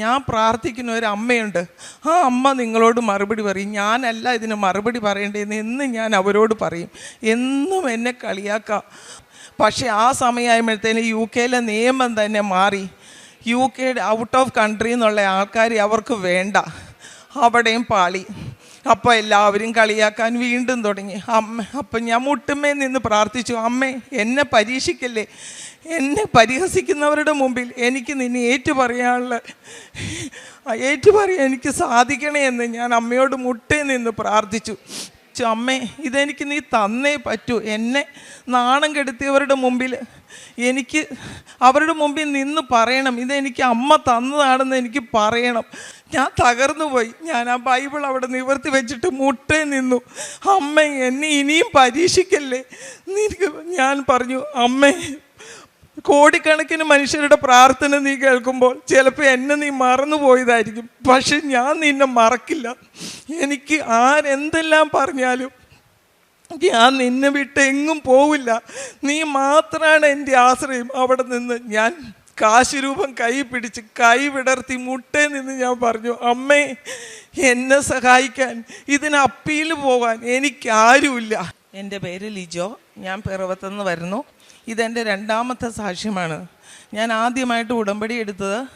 ഞാൻ പ്രാർത്ഥിക്കുന്ന ഒരു അമ്മയുണ്ട്. ആ അമ്മ നിങ്ങളോട് മറുപടി പറയും. ഞാനല്ല ഇതിന് മറുപടി പറയേണ്ടതെന്ന് എന്ന് ഞാൻ അവരോട് പറയും. എന്നും എന്നെ കളിയാക്കാം. പക്ഷേ ആ സമയമായപ്പോഴത്തേന് യു കെയിലെ നിയമം തന്നെ മാറി. യു കെയുടെ ഔട്ട് ഓഫ് കൺട്രി എന്നുള്ള ആൾക്കാർ അവർക്ക് വേണ്ട. അവിടെയും പാളി. അപ്പോൾ എല്ലാവരും കളിയാക്കാൻ വീണ്ടും തുടങ്ങി. അമ്മ അപ്പം ഞാൻ മുട്ടുമ്മേ നിന്ന് പ്രാർത്ഥിച്ചു. അമ്മേ എന്നെ പരീക്ഷിക്കല്ലേ? എന്നെ പരിഹസിക്കുന്നവരുടെ മുമ്പിൽ എനിക്ക് നിന്നെ ഏറ്റു പറയാനുള്ള ഏറ്റു പറയാൻ എനിക്ക് സാധിക്കണേ എന്ന് ഞാൻ അമ്മയോട് മുട്ടേ നിന്ന് പ്രാർത്ഥിച്ചു. അമ്മേ ഇതെനിക്ക് നീ തന്നേ പറ്റൂ. എന്നെ നാണം കെടുത്തിയവരുടെ മുമ്പിൽ എനിക്ക് അവരുടെ മുമ്പിൽ നിന്ന് പറയണം. ഇതെനിക്ക് അമ്മ തന്നതാണെന്ന് എനിക്ക് പറയണം. ഞാൻ തകർന്നു പോയി. ഞാൻ ആ ബൈബിൾ അവിടെ നിവർത്തി വെച്ചിട്ട് മുട്ടേ നിന്നു. അമ്മ എന്നെ ഇനിയും പരീക്ഷിക്കല്ലേ? നിനക്ക് ഞാൻ പറഞ്ഞു അമ്മേ കോടിക്കണക്കിന് മനുഷ്യരുടെ പ്രാർത്ഥന നീ കേൾക്കുമ്പോൾ ചിലപ്പോൾ എന്നെ നീ മറന്നു പോയതായിരിക്കും പക്ഷെ ഞാൻ നിന്നെ മറക്കില്ല. എനിക്ക് ആരെന്തെല്ലാം പറഞ്ഞാലും ഞാൻ നിന്നെ വിട്ട് എങ്ങും പോവില്ല. നീ മാത്രമാണ് എന്റെ ആശ്രയം. അവിടെ നിന്ന് ഞാൻ കാശുരൂപം കൈ പിടിച്ച് കൈ വിടർത്തി മുട്ടേ നിന്ന് ഞാൻ പറഞ്ഞു അമ്മേ എന്നെ സഹായിക്കാൻ ഇതിന് അപ്പീൽ പോകാൻ എനിക്കാരുമില്ല. എന്റെ പേര് ലിജോ. ഞാൻ പിറവത്തുനിന്ന് വരുന്നു. ഇതെന്റെ രണ്ടാമത്തെ സാക്ഷ്യമാണ്. ഞാൻ ആദ്യമായിട്ട് ഉടമ്പടി എടുത്തത്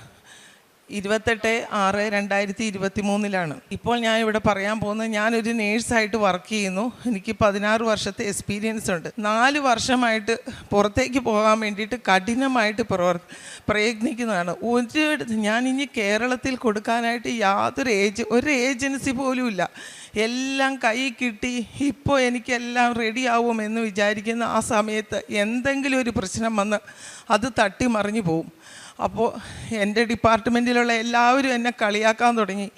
ഇരുപത്തെട്ട് ആറ് രണ്ടായിരത്തി ഇരുപത്തി മൂന്നിലാണ് ഇപ്പോൾ ഞാൻ ഇവിടെ പറയാൻ പോകുന്നത് ഞാനൊരു നേഴ്സായിട്ട് വർക്ക് ചെയ്യുന്നു. എനിക്ക് പതിനാറ് വർഷത്തെ എക്സ്പീരിയൻസ് ഉണ്ട്. നാല് വർഷമായിട്ട് പുറത്തേക്ക് പോകാൻ വേണ്ടിയിട്ട് കഠിനമായിട്ട് പ്രവർ പ്രയത്നിക്കുന്നതാണ്. ഒരു ഞാൻ ഇനി കേരളത്തിൽ കൊടുക്കാനായിട്ട് യാതൊരു ഏജ് ഒരു ഏജൻസി പോലും ഇല്ല. എല്ലാം കൈ കിട്ടി. ഇപ്പോൾ എനിക്കെല്ലാം റെഡിയാവും എന്ന് വിചാരിക്കുന്ന ആ സമയത്ത് എന്തെങ്കിലും ഒരു പ്രശ്നം വന്ന് അത് തട്ടി മറിഞ്ഞു പോവും. അപ്പോൾ എന്റെ ഡിപ്പാർട്ട്മെന്റിലുള്ള എല്ലാവരും എന്നെ കളിയാക്കാൻ തുടങ്ങി.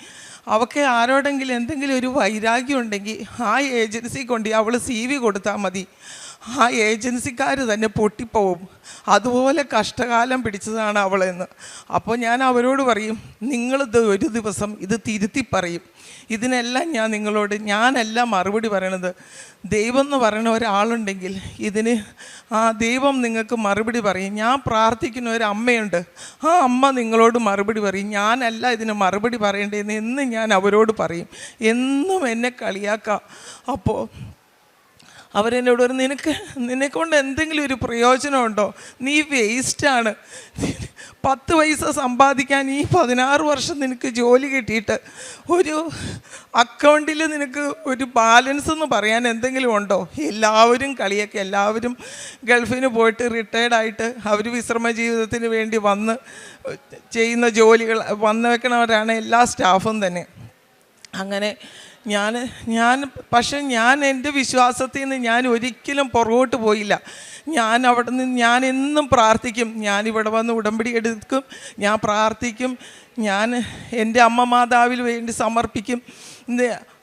അവൾക്ക് ആരോടെങ്കിലും എന്തെങ്കിലും ഒരു വൈരാഗ്യം ഉണ്ടെങ്കിൽ ആ ഏജൻസി കൊണ്ട് അവൾ സി വി കൊടുത്താൽ മതി. ആ ഏജൻസിക്കാർ തന്നെ പൊട്ടിപ്പോവും. അതുപോലെ കഷ്ടകാലം പിടിച്ചതാണ് അവളെന്ന്. അപ്പോൾ ഞാൻ അവരോട് പറയും നിങ്ങളിത് ഒരു ദിവസം ഇത് തിരുത്തി പറയും. ഇതിനെല്ലാം ഞാൻ നിങ്ങളോട് ഞാനല്ല മറുപടി പറയണത്. ദൈവം എന്ന് പറയുന്ന ഒരാളുണ്ടെങ്കിൽ ഇതിന് ആ ദൈവം നിങ്ങൾക്ക് മറുപടി പറയും. ഞാൻ പ്രാർത്ഥിക്കുന്ന ഒരു അമ്മയുണ്ട്. ആ അമ്മ നിങ്ങളോട് മറുപടി പറയും. ഞാനല്ല ഇതിന് മറുപടി പറയേണ്ടതെന്ന് എന്ന് ഞാൻ അവരോട് പറയും. എന്നും എന്നെ കളിയാക്കാം. അപ്പോൾ അവരെന്നോട് പറഞ്ഞു നിനക്ക് നിന്നെക്കൊണ്ട് എന്തെങ്കിലും ഒരു പ്രയോജനമുണ്ടോ? നീ വേസ്റ്റാണ്. പത്ത് പൈസ സമ്പാദിക്കാൻ ഈ പതിനാറ് വർഷം നിനക്ക് ജോലി കിട്ടിയിട്ട് ഒരു അക്കൗണ്ടിൽ നിനക്ക് ഒരു ബാലൻസ് എന്ന് പറയാൻ എന്തെങ്കിലും ഉണ്ടോ? എല്ലാവരും കളിയൊക്കെ എല്ലാവരും ഗൾഫിന് പോയിട്ട് റിട്ടയർഡായിട്ട് അവർ വിശ്രമ ജീവിതത്തിന് വേണ്ടി വന്ന് ചെയ്യുന്ന ജോലികൾ വന്നു വെക്കണവരാണ് എല്ലാ സ്റ്റാഫും തന്നെ. അങ്ങനെ ഞാൻ ഞാൻ പക്ഷെ ഞാൻ എന്റെ വിശ്വാസത്തിൽ നിന്ന് ഞാൻ ഒരിക്കലും പുറകോട്ട് പോയില്ല. ഞാൻ അവിടെ നിന്ന് ഞാൻ എന്നും പ്രാർത്ഥിക്കും. ഞാൻ ഇവിടെ വന്ന് ഉടമ്പടി എടുക്കും. ഞാൻ പ്രാർത്ഥിക്കും. ഞാൻ എന്റെ അമ്മ മാതാവിന് വേണ്ടി സമർപ്പിക്കും.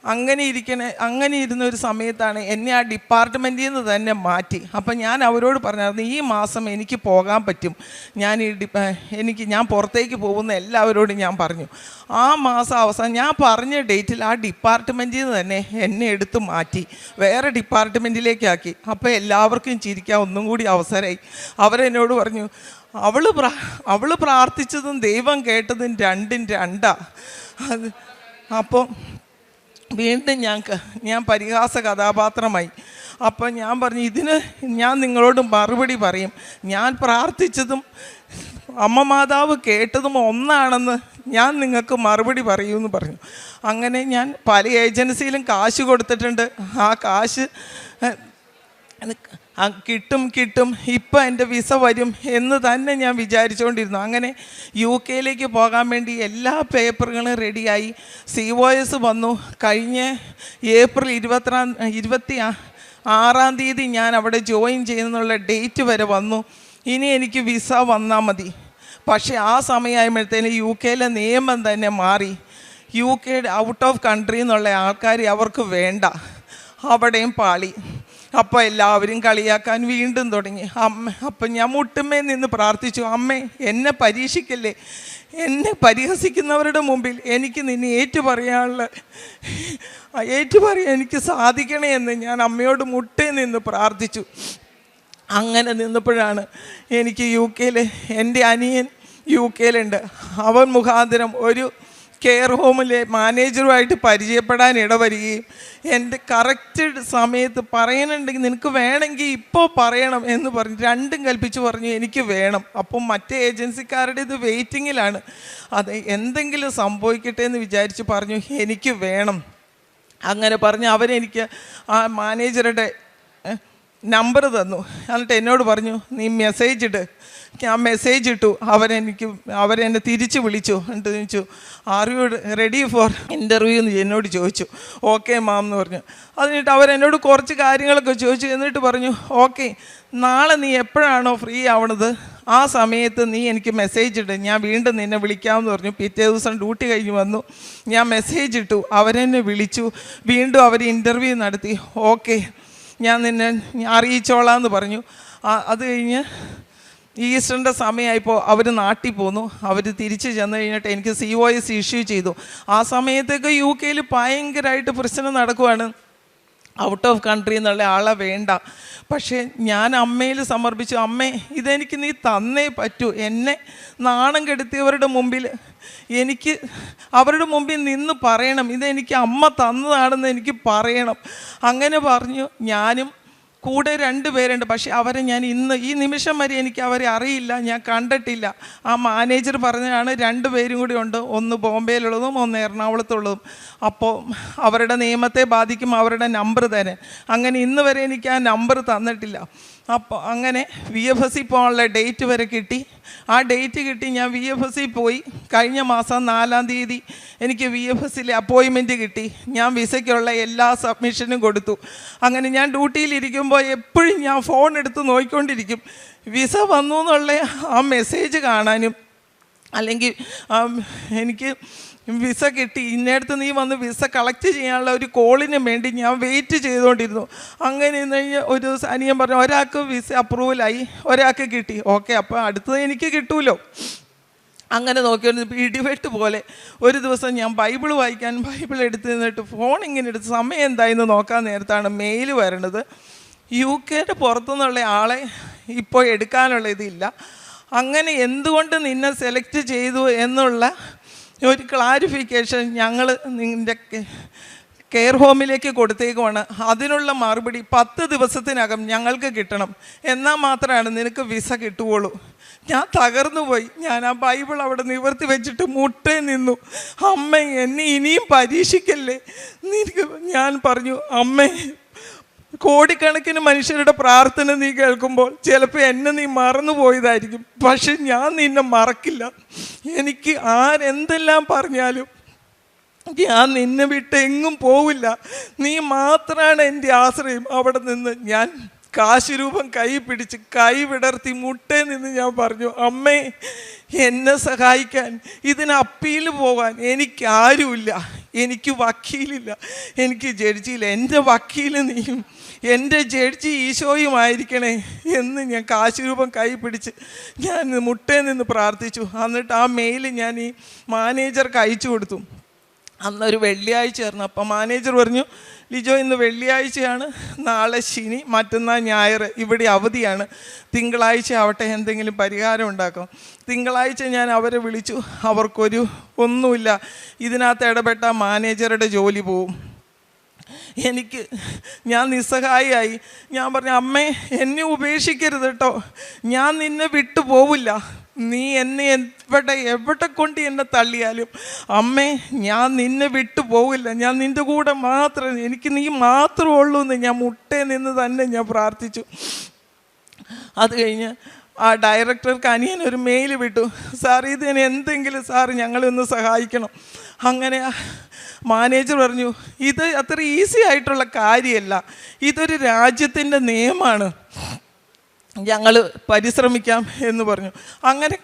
അങ്ങനെ ഇരിക്കണ അങ്ങനെ ഇരുന്ന ഒരു സമയത്താണ് എന്നെ ആ ഡിപ്പാർട്ട്മെന്റിൽ നിന്ന് തന്നെ മാറ്റി. അപ്പം ഞാൻ അവരോട് പറഞ്ഞായിരുന്നു ഈ മാസം എനിക്ക് പോകാൻ പറ്റും. ഞാൻ ഈ ഡിപ്പ എനിക്ക് ഞാൻ പുറത്തേക്ക് പോകുന്ന എല്ലാവരോടും ഞാൻ പറഞ്ഞു. ആ മാസം അവസാനം ഞാൻ പറഞ്ഞ ഡേറ്റിൽ ആ ഡിപ്പാർട്ട്മെന്റിൽ നിന്ന് തന്നെ എന്നെ എടുത്ത് മാറ്റി. വേറെ ഡിപ്പാർട്ട്മെന്റിലേക്കാക്കി അപ്പോൾ എല്ലാവർക്കും ചിരിക്കാൻ ഒന്നും കൂടി അവസരമായി. അവരെന്നോട് പറഞ്ഞു അവൾ പ്രാ അവൾ പ്രാർത്ഥിച്ചതും ദൈവം കേട്ടതും രണ്ടും രണ്ടാ. അത് അപ്പം വീണ്ടും ഞാൻ ഞാൻ പരിഹാസ കഥാപാത്രമായി. അപ്പം ഞാൻ പറഞ്ഞു ഇതിന് ഞാൻ നിങ്ങളോട് മറുപടി പറയും. ഞാൻ പ്രാർത്ഥിച്ചതും അമ്മ മാതാവ് കേട്ടതും ഒന്നാണെന്ന് ഞാൻ നിങ്ങൾക്ക് മറുപടി പറയുമെന്ന് പറഞ്ഞു. അങ്ങനെ ഞാൻ പല ഏജൻസിയിലും കാശ് കൊടുത്തിട്ടുണ്ട്. ആ കാശ് കിട്ടും കിട്ടും. ഇപ്പം എന്റെ വിസ വരും എന്ന് തന്നെ ഞാൻ വിചാരിച്ചുകൊണ്ടിരുന്നു അങ്ങനെ യു കെയിലേക്ക് പോകാൻ വേണ്ടി എല്ലാ പേപ്പറുകളും റെഡിയായി. സി ഒ എസ് വന്നു. കഴിഞ്ഞ ഏപ്രിൽ ഇരുപത്തിരാം ഇരുപത്തി ആറാം തീയതി ഞാൻ അവിടെ ജോയിൻ ചെയ്യുന്നുള്ള ഡേറ്റ് വരെ വന്നു. ഇനി എനിക്ക് വിസ വന്നാൽ മതി. പക്ഷേ ആ സമയമായപ്പോഴത്തേന് യു കെയിലെ നിയമം തന്നെ മാറി. യു കെയുടെ ഔട്ട് ഓഫ് കൺട്രി എന്നുള്ള ആൾക്കാർ അവർക്ക് വേണ്ട. അവിടെയും പാളി. അപ്പോൾ എല്ലാവരും കളിയാക്കാൻ വീണ്ടും തുടങ്ങി. അമ്മ അപ്പം ഞാൻ മുട്ടുമ്മേ നിന്ന് പ്രാർത്ഥിച്ചു അമ്മേ എന്നെ പരീക്ഷിക്കല്ലേ? എന്നെ പരിഹസിക്കുന്നവരുടെ മുമ്പിൽ എനിക്ക് നിന്നെ ഏറ്റുപറയാനുള്ള ഏറ്റുപറയാൻ ഏറ്റു പറയാൻ എനിക്ക് സാധിക്കണേ എന്ന് ഞാൻ അമ്മയോട് മുട്ടേ നിന്ന് പ്രാർത്ഥിച്ചു. അങ്ങനെ നിന്നപ്പോഴാണ് എനിക്ക് യു കെയിൽ എന്റെ അനിയൻ യു കെയിലുണ്ട്. അവൻ മുഖാന്തരം ഒരു കെയർ ഹോമിലെ മാനേജറുമായിട്ട് പരിചയപ്പെടാൻ ഇടവരികയും എന്റെ കറക്റ്റ് സമയത്ത് പറയണുണ്ടെങ്കിൽ നിനക്ക് വേണമെങ്കിൽ ഇപ്പോൾ പറയണം എന്ന് പറഞ്ഞു രണ്ടും കൽപ്പിച്ച് പറഞ്ഞു എനിക്ക് വേണം. അപ്പം മറ്റേ ഏജൻസിക്കാരുടെ ഇത് വെയിറ്റിങ്ങിലാണ്. അത് എന്തെങ്കിലും സംഭവിക്കട്ടെ എന്ന് വിചാരിച്ച് പറഞ്ഞു എനിക്ക് വേണം. അങ്ങനെ പറഞ്ഞ് അവരെനിക്ക് ആ മാനേജറുടെ നമ്പർ തന്നു. എന്നിട്ട് എന്നോട് പറഞ്ഞു നീ മെസ്സേജ് ഇട്. ഞാൻ മെസ്സേജ് ഇട്ടു. അവരെനിക്ക് അവരെന്നെ തിരിച്ച് വിളിച്ചു. എന്നിട്ട് ചോദിച്ചു are you ready for interview എന്ന് എന്നോട് ചോദിച്ചു. ഓക്കെ മാം എന്ന് പറഞ്ഞു. അതിനിട്ട് അവരെന്നോട് കുറച്ച് കാര്യങ്ങളൊക്കെ ചോദിച്ചു. എന്നിട്ട് പറഞ്ഞു ഓക്കെ നാളെ നീ എപ്പോഴാണോ ഫ്രീ ആവണത്? ആ സമയത്ത് നീ എനിക്ക് മെസ്സേജ് ഇട്ട് ഞാൻ വീണ്ടും നിന്നെ വിളിക്കാമെന്ന് പറഞ്ഞു. പിറ്റേ ദിവസം ഡ്യൂട്ടി കഴിഞ്ഞ് വന്നു. ഞാൻ മെസ്സേജ് ഇട്ടു. അവരെന്നെ വിളിച്ചു. വീണ്ടും അവർ ഇന്റർവ്യൂ നടത്തി. ഓക്കെ ഞാൻ നിന്നെ അറിയിച്ചോളാം എന്ന് പറഞ്ഞു. അത് കഴിഞ്ഞ് ഈസ്റ്ററിന്റെ സമയമായപ്പോൾ അവർ നാട്ടിൽ പോന്നു. അവർ തിരിച്ച് ചെന്ന് കഴിഞ്ഞിട്ട് എനിക്ക് സി ഒ എസ് ഇഷ്യൂ ചെയ്തു. ആ സമയത്തൊക്കെ യു കെയിൽ ഭയങ്കരമായിട്ട് പ്രശ്നം നടക്കുവാണ്. ഔട്ട് ഓഫ് കൺട്രി എന്നുള്ള ആളെ വേണ്ട. പക്ഷേ ഞാൻ അമ്മയിൽ സമർപ്പിച്ചു. അമ്മേ ഇതെനിക്ക് നീ തന്നേ പറ്റൂ. എന്നെ നാണം കെടുത്തിയവരുടെ മുമ്പിൽ എനിക്ക് അവരുടെ മുമ്പിൽ നിന്ന് പറയണം. ഇതെനിക്ക് അമ്മ തന്നതാണെന്ന് എനിക്ക് പറയണം. അങ്ങനെ പറഞ്ഞു. ഞാനും കൂടെ രണ്ട് പേരുണ്ട്. പക്ഷെ അവരെ ഞാൻ ഇന്ന് ഈ നിമിഷം വരെ എനിക്ക് അവരെ അറിയില്ല. ഞാൻ കണ്ടിട്ടില്ല. ആ മാനേജർ പറഞ്ഞതാണ് രണ്ട് പേരും കൂടി ഉണ്ട്. ഒന്ന് ബോംബെയിലുള്ളതും ഒന്ന് എറണാകുളത്തുള്ളതും. അപ്പോൾ അവരുടെ നിയമത്തെ ബാധിക്കും. അവരുടെ നമ്പർ തരാൻ. അങ്ങനെ ഇന്ന് വരെ എനിക്ക് ആ നമ്പർ തന്നിട്ടില്ല. അപ്പോൾ അങ്ങനെ വി എഫ് എസ് സി പോകാനുള്ള ഡേറ്റ് വരെ കിട്ടി. ആ ഡേറ്റ് കിട്ടി ഞാൻ വി എഫ് എസ് സി പോയി. കഴിഞ്ഞ മാസം നാലാം തീയതി എനിക്ക് വി എഫ് എസ് സിയിലെ അപ്പോയിൻമെന്റ് കിട്ടി. ഞാൻ വിസയ്ക്കുള്ള എല്ലാ സബ്മിഷനും കൊടുത്തു. അങ്ങനെ ഞാൻ ഡ്യൂട്ടിയിലിരിക്കുമ്പോൾ എപ്പോഴും ഞാൻ ഫോൺ എടുത്ത് നോക്കിക്കൊണ്ടിരിക്കും. വിസ വന്നു എന്നുള്ള ആ മെസ്സേജ് കാണാനും അല്ലെങ്കിൽ എനിക്ക് വിസ കിട്ടി. ഇന്നേടത്ത് നീ വന്ന് വിസ കളക്ട് ചെയ്യാനുള്ള ഒരു കോളിന് വേണ്ടി ഞാൻ വെയിറ്റ് ചെയ്തുകൊണ്ടിരുന്നു. അങ്ങനെ ഇന്ന് ഒരു ദിവസം അനിയൻ പറഞ്ഞു ഒരാൾക്ക് വിസ അപ്രൂവലായി ഒരാൾക്ക് കിട്ടി. ഓക്കെ അപ്പോൾ അടുത്തത് എനിക്ക് കിട്ടുമല്ലോ അങ്ങനെ നോക്കിയിരുന്നു ഇടിവെട്ട് പോലെ ഒരു ദിവസം ഞാൻ ബൈബിൾ വായിക്കാൻ ബൈബിൾ എടുത്ത് നിന്നിട്ട് ഫോൺ ഇങ്ങനെ എടുത്ത് സമയം എന്തായെന്ന് നോക്കാൻ നേരത്താണ് മെയിൽ വരണത് യു കെയുടെ പുറത്തുനിന്നുള്ള ആളെ ഇപ്പോൾ എടുക്കാനുള്ള ഇതില്ല. അങ്ങനെ എന്തുകൊണ്ട് നിന്നെ സെലക്ട് ചെയ്തു എന്നുള്ള ഒരു ക്ലാരിഫിക്കേഷൻ ഞങ്ങൾ നിന്റെ കെയർ ഹോമിലേക്ക് കൊടുത്തേക്കുവാണ്. അതിനുള്ള മറുപടി പത്ത് ദിവസത്തിനകം ഞങ്ങൾക്ക് കിട്ടണം. എന്നാൽ മാത്രമാണ് നിനക്ക് വിസ കിട്ടുകയുള്ളൂ ഞാൻ തകർന്നു പോയി. ഞാൻ ആ ബൈബിൾ അവിടെ നിവർത്തി വെച്ചിട്ട് മുട്ടേ നിന്നു. അമ്മ എന്നെ ഇനിയും പരീക്ഷിക്കല്ലേ? നിനക്ക് ഞാൻ പറഞ്ഞു അമ്മേ കോടിക്കണക്കിന് മനുഷ്യരുടെ പ്രാർത്ഥന നീ കേൾക്കുമ്പോൾ ചിലപ്പോൾ എന്നെ നീ മറന്നു പോയതായിരിക്കും പക്ഷെ ഞാൻ നിന്നെ മറക്കില്ല. എനിക്ക് ആരെന്തെല്ലാം പറഞ്ഞാലും ഞാൻ നിന്നെ വിട്ട് എങ്ങും പോവില്ല. നീ മാത്രമാണ് എന്റെ ആശ്രയം. അവിടെ നിന്ന് ഞാൻ കാശുരൂപം കൈ പിടിച്ച് കൈ വിടർത്തി മുട്ടേ നിന്ന് ഞാൻ പറഞ്ഞു അമ്മേ എന്നെ സഹായിക്കാൻ ഇതിന് അപ്പീൽ പോകാൻ എനിക്ക് ആരുമില്ല. എനിക്ക് വക്കീലില്ല. എനിക്ക് ജഡ്ജിയില്ല. എന്റെ വക്കീൽ നീയും എന്റെ ജഡ്ജി ഈശോയുമായിരിക്കണേ എന്ന് ഞാൻ കാശുരൂപം കൈ പിടിച്ച് ഞാൻ മുട്ടേ നിന്ന് പ്രാർത്ഥിച്ചു. എന്നിട്ട് ആ മെയിൽ ഞാൻ ഈ മാനേജർക്ക് അയച്ചു കൊടുത്തു. അന്നൊരു വെള്ളിയാഴ്ച ആയിരുന്നു. അപ്പം മാനേജർ പറഞ്ഞു ലിജോ ഇന്ന് വെള്ളിയാഴ്ചയാണ്. നാളെ ശനി മറ്റന്നാൾ ഞായർ. ഇവിടെ അവധിയാണ്. തിങ്കളാഴ്ച ആവട്ടെ എന്തെങ്കിലും പരിഹാരം ഉണ്ടാക്കും. തിങ്കളാഴ്ച ഞാൻ അവരെ വിളിച്ചു. അവർക്കൊരു ഒന്നുമില്ല. ഇതിനകത്ത് ഇടപെട്ട മാനേജറുടെ ജോലി പോവും. എനിക്ക് ഞാൻ നിസ്സഹായിയായി. ഞാൻ പറഞ്ഞു അമ്മേ എന്നെ ഉപേക്ഷിക്കരുത് കേട്ടോ. ഞാൻ നിന്നെ വിട്ടു പോവില്ല. നീ എന്നെ എവിടെ എവിടെ കൊണ്ട് എന്നെ തള്ളിയാലും? അമ്മേ ഞാൻ നിന്നെ വിട്ടു പോവില്ല. ഞാൻ നിന്റെ കൂടെ മാത്രം എനിക്ക് നീ മാത്രമേ ഉള്ളൂ എന്ന് ഞാൻ മുട്ടേ നിന്ന് തന്നെ ഞാൻ പ്രാർത്ഥിച്ചു. അത് കഴിഞ്ഞ് ആ ഡയറക്ടർക്ക് അനിയൻ ഒരു മെയിൽ വിട്ടു. സാർ ഇതിന് എന്തെങ്കിലും സാർ ഞങ്ങളെ ഒന്ന് സഹായിക്കണം. അങ്ങനെ മാനേജർ പറഞ്ഞു ഇത് അത്ര ഈസി ആയിട്ടുള്ള കാര്യമല്ല. ഇതൊരു രാജ്യത്തിന്റെ നിയമമാണ്. ഞങ്ങൾ പരിശ്രമിക്കാം എന്ന് പറഞ്ഞു. അങ്ങനെ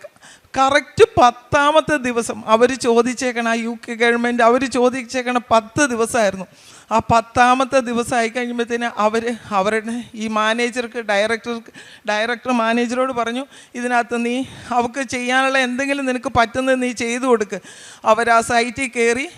കറക്റ്റ് പത്താമത്തെ ദിവസം അവർ ചോദിച്ചേക്കണ യു കെ ഗവൺമെന്റ് അവർ ചോദിച്ചേക്കണ പത്ത് ദിവസമായിരുന്നു. ആ പത്താമത്തെ ദിവസം ആയി കഴിയുമ്പോഴത്തേന് അവർ അവരുടെ ഈ മാനേജർക്ക് ഡയറക്ടർക്ക് ഡയറക്ടർ മാനേജറോട് പറഞ്ഞു ഇതിനകത്ത് നീ അവർക്ക് ചെയ്യാനുള്ള എന്തെങ്കിലും നിനക്ക് പറ്റുന്നത് നീ ചെയ്തു കൊടുക്ക്. അവർ ആ സൈറ്റിൽ കയറി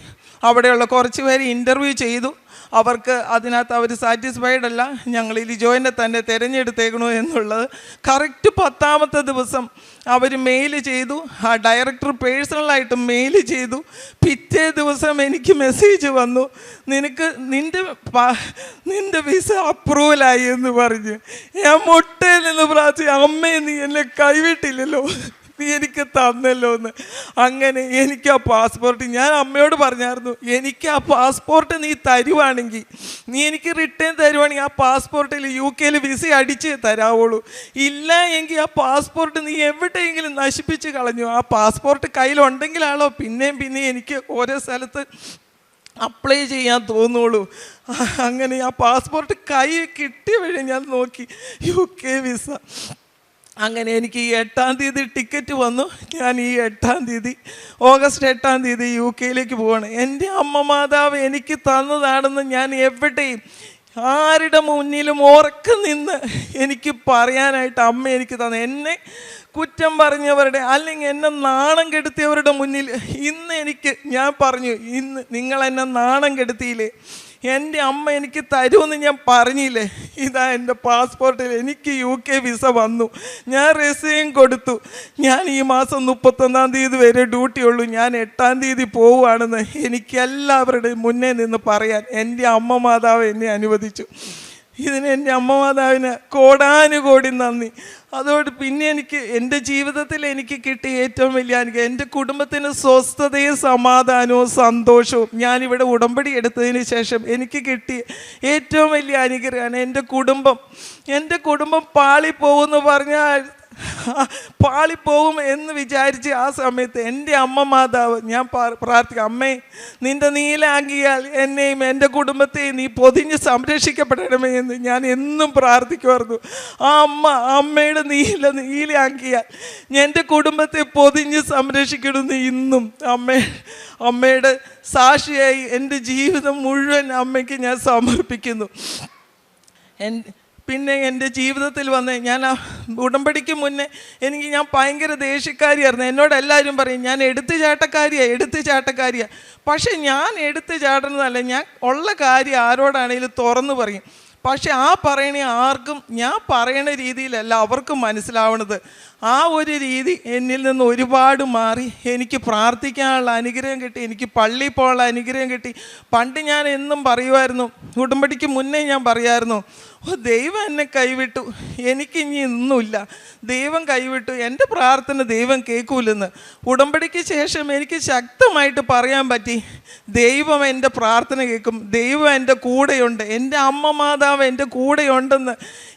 അവിടെയുള്ള കുറച്ച് പേര് ഇന്റർവ്യൂ ചെയ്തു. അവർക്ക് അതിനകത്ത് അവർ സാറ്റിസ്ഫൈഡ് അല്ല. ഞങ്ങൾ ഈ ലിജോയിനെ തന്നെ തിരഞ്ഞെടുത്തേക്കണു എന്നുള്ളത് കറക്റ്റ് പത്താമത്തെ ദിവസം അവർ മെയിൽ ചെയ്തു. ആ ഡയറക്ടർ പേഴ്സണലായിട്ട് മെയിൽ ചെയ്തു. പിറ്റേ ദിവസം എനിക്ക് മെസ്സേജ് വന്നു. നിനക്ക് നിന്റെ നിന്റെ വിസ അപ്രൂവലായി എന്ന് പറഞ്ഞ്. ഞാൻ മുട്ടയിൽ നിന്ന് പ്രാർത്ഥിച്ചു അമ്മയെ നീ എന്നെ കൈവിട്ടില്ലല്ലോ. നീ എനിക്ക് തന്നല്ലോ എന്ന് അങ്ങനെ എനിക്ക് ആ പാസ്പോർട്ട് ഞാൻ അമ്മയോട് പറഞ്ഞായിരുന്നു എനിക്ക് ആ പാസ്പോർട്ട് നീ തരുവാണെങ്കിൽ നീ എനിക്ക് റിട്ടേൺ തരുവാണെങ്കിൽ ആ പാസ്പോർട്ടിൽ യു കെയിൽ വിസ അടിച്ച് തരാവുള്ളൂ ഇല്ല എങ്കിൽ ആ പാസ്പോർട്ട് നീ എവിടെയെങ്കിലും നശിപ്പിച്ച് കളഞ്ഞു. ആ പാസ്പോർട്ട് കയ്യിലുണ്ടെങ്കിലാണോ പിന്നെയും പിന്നെയും എനിക്ക് ഓരോ സ്ഥലത്ത് അപ്ലൈ ചെയ്യാൻ തോന്നുള്ളൂ അങ്ങനെ ആ പാസ്പോർട്ട് കൈ കിട്ടിയ വഴി ഞാൻ നോക്കി. യു കെ വിസ അങ്ങനെ എനിക്ക് ഈ എട്ടാം തീയതി ടിക്കറ്റ് വന്നു. ഞാൻ ഈ എട്ടാം തീയതി ഓഗസ്റ്റ് എട്ടാം തീയതി യു കെയിലേക്ക് പോവാണ്. എന്റെ അമ്മ മാതാവ് എനിക്ക് തന്നതാണെന്ന് ഞാൻ എവിടെയും ആരുടെ മുന്നിലും ഉറക്കം നിന്ന് എനിക്ക് പറയാനായിട്ട് അമ്മ എനിക്ക് തന്നു. എന്നെ കുറ്റം പറഞ്ഞവരുടെ അല്ലെങ്കിൽ എന്നെ നാണം കെടുത്തിയവരുടെ മുന്നിൽ ഇന്ന് എനിക്ക് ഞാൻ പറഞ്ഞു ഇന്ന് നിങ്ങൾ എന്നെ നാണം കെടുത്തിയില്ലേ? എന്റെ അമ്മ എനിക്ക് തരുമെന്ന് ഞാൻ പറഞ്ഞില്ലേ? ഇതാ എന്റെ പാസ്പോർട്ടിൽ എനിക്ക് യു കെ വിസ വന്നു. ഞാൻ റെസീം കൊടുത്തു. ഞാൻ ഈ മാസം മുപ്പത്തൊന്നാം തീയതി വരെ ഡ്യൂട്ടി ഉള്ളൂ. ഞാൻ എട്ടാം തീയതി പോവുകയാണെന്ന് എനിക്ക് എല്ലാവരുടെയും മുന്നേ നിന്ന് പറയാൻ എന്റെ അമ്മ മാതാവ് എന്നെ അനുവദിച്ചു. ഇതിന് എന്റെ അമ്മ മാതാവിന് കോടാനുകോടി നന്ദി. അതോട് പിന്നെ എനിക്ക് എന്റെ ജീവിതത്തിൽ എനിക്ക് കിട്ടിയ ഏറ്റവും വലിയ അനുഗ്രഹം എന്റെ കുടുംബത്തിന് സ്വസ്ഥതയും സമാധാനവും സന്തോഷവും ഞാനിവിടെ ഉടമ്പടി എടുത്തതിന് ശേഷം എനിക്ക് കിട്ടിയ ഏറ്റവും വലിയ അനുഗ്രഹമാണ് എന്റെ കുടുംബം. എന്റെ കുടുംബം പാളിപ്പോകുമെന്ന് പറഞ്ഞാൽ പാളിപ്പോകും എന്ന് വിചാരിച്ച് ആ സമയത്ത് എന്റെ അമ്മ മാതാവ് ഞാൻ പ്രാർത്ഥിക്കും അമ്മേ നിന്റെ നീലാങ്കിയാൽ എന്നെയും എന്റെ കുടുംബത്തെയും നീ പൊതിഞ്ഞ് സംരക്ഷിക്കപ്പെടണമേ എന്ന് ഞാൻ എന്നും പ്രാർത്ഥിക്കുമായിരുന്നു. ആ അമ്മ അമ്മയുടെ നീല നീലാങ്കിയാൽ എന്റെ കുടുംബത്തെ പൊതിഞ്ഞ് സംരക്ഷിക്കണമെന്ന് ഇന്നും അമ്മ അമ്മയുടെ സാക്ഷിയായി എന്റെ ജീവിതം മുഴുവൻ അമ്മയ്ക്ക് ഞാൻ സമർപ്പിക്കുന്നു. എൻ പിന്നെ എന്റെ ജീവിതത്തിൽ വന്ന് ഞാൻ ആ ഉടമ്പടിക്ക് മുന്നേ എനിക്ക് ഞാൻ ഭയങ്കര ദേഷ്യക്കാരിയായിരുന്നു. എന്നോട് എല്ലാവരും പറയും ഞാൻ എടുത്തു ചാട്ടക്കാരിയാണ് എടുത്തു ചാട്ടക്കാരിയാണ് പക്ഷെ ഞാൻ എടുത്തു ചാടുന്നതല്ല ഞാൻ ഉള്ള കാര്യം ആരോടാണെങ്കിലും തുറന്നു പറയും. പക്ഷെ ആ പറയണേ ആർക്കും ഞാൻ പറയണ രീതിയിലല്ല അവർക്കും മനസ്സിലാവണത്. ആ ഒരു രീതി എന്നിൽ നിന്ന് ഒരുപാട് മാറി. എനിക്ക് പ്രാർത്ഥിക്കാനുള്ള അനുഗ്രഹം കിട്ടി. എനിക്ക് പള്ളി പോകാനുള്ള അനുഗ്രഹം കിട്ടി. പണ്ട് ഞാൻ എന്നും പറയുമായിരുന്നു. ഉടമ്പടിക്ക് മുന്നേ ഞാൻ പറയുമായിരുന്നു ഓ ദൈവം എന്നെ കൈവിട്ടു. എനിക്കിനി ഒന്നുമില്ല. ദൈവം കൈവിട്ടു. എന്റെ പ്രാർത്ഥന ദൈവം കേൾക്കൂലെന്ന്. ഉടമ്പടിക്ക് ശേഷം എനിക്ക് ശക്തമായിട്ട് പറയാൻ പറ്റി ദൈവം എന്റെ പ്രാർത്ഥന കേൾക്കും. ദൈവം എന്റെ കൂടെയുണ്ട്. എന്റെ അമ്മ മാതാവ് എന്റെ കൂടെയുണ്ടെന്ന്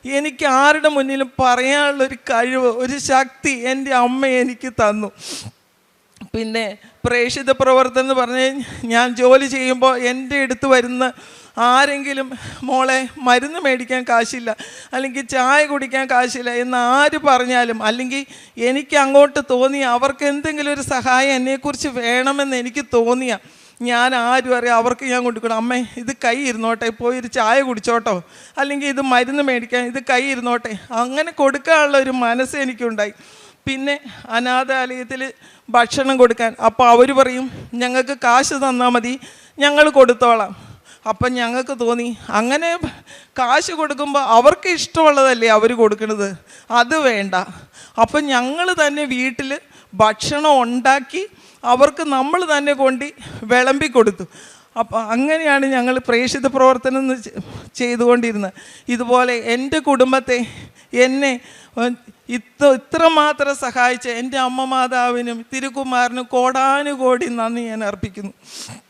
എനിക്ക് ആരുടെ മുന്നിലും പറയാനുള്ളൊരു കഴിവ് ഒരു ശക്തി എന്റെ അമ്മ എനിക്ക് തന്നു. പിന്നെ പ്രേക്ഷിത പ്രവർത്തനം എന്ന് പറഞ്ഞ് ഞാൻ ജോലി ചെയ്യുമ്പോൾ എന്റെ അടുത്ത് വരുന്ന ആരെങ്കിലും മോളെ മരുന്ന് മേടിക്കാൻ കാശില്ല അല്ലെങ്കിൽ ചായ കുടിക്കാൻ കാശില്ല എന്ന് ആര് പറഞ്ഞാലും അല്ലെങ്കിൽ എനിക്ക് അങ്ങോട്ട് തോന്നിയ അവർക്ക് എന്തെങ്കിലും ഒരു സഹായം എന്നെക്കുറിച്ച് വേണമെന്ന് എനിക്ക് തോന്നിയ ഞാൻ ആരും അറിയാം അവർക്ക് ഞാൻ കൊടുക്കണം. അമ്മേ ഇത് കൈ ഇരുന്നോട്ടെ പോയി ഒരു ചായ കുടിച്ചോട്ടോ. അല്ലെങ്കിൽ ഇത് മരുന്ന് മേടിക്കാൻ ഇത് കൈ ഇരുന്നോട്ടെ. അങ്ങനെ കൊടുക്കാനുള്ള ഒരു മനസ്സ് എനിക്കുണ്ടായി. പിന്നെ അനാഥാലയത്തിൽ ഭക്ഷണം കൊടുക്കാൻ. അപ്പോൾ അവർ പറയും ഞങ്ങൾക്ക് കാശ് തന്നാൽ മതി ഞങ്ങൾ കൊടുത്തോളാം. അപ്പം ഞങ്ങൾക്ക് തോന്നി അങ്ങനെ കാശ് കൊടുക്കുമ്പോൾ അവർക്ക് ഇഷ്ടമുള്ളതല്ലേ അവർ കൊടുക്കുന്നത് അത് വേണ്ട. അപ്പം ഞങ്ങൾ തന്നെ വീട്ടിൽ ഭക്ഷണം ഉണ്ടാക്കി അവർക്ക് നമ്മൾ തന്നെ കൊണ്ട് വിളമ്പി കൊടുത്തു. അപ്പം അങ്ങനെയാണ് ഞങ്ങൾ പ്രേക്ഷിത പ്രവർത്തനം ചെയ്തുകൊണ്ടിരുന്നത്. ഇതുപോലെ എന്റെ കുടുംബത്തെ എന്നെ ഇത്ര ഇത്രമാത്രം സഹായിച്ച എന്റെ അമ്മ മാതാവിനും കോടാനുകോടി നന്ദി ഞാൻ അർപ്പിക്കുന്നു.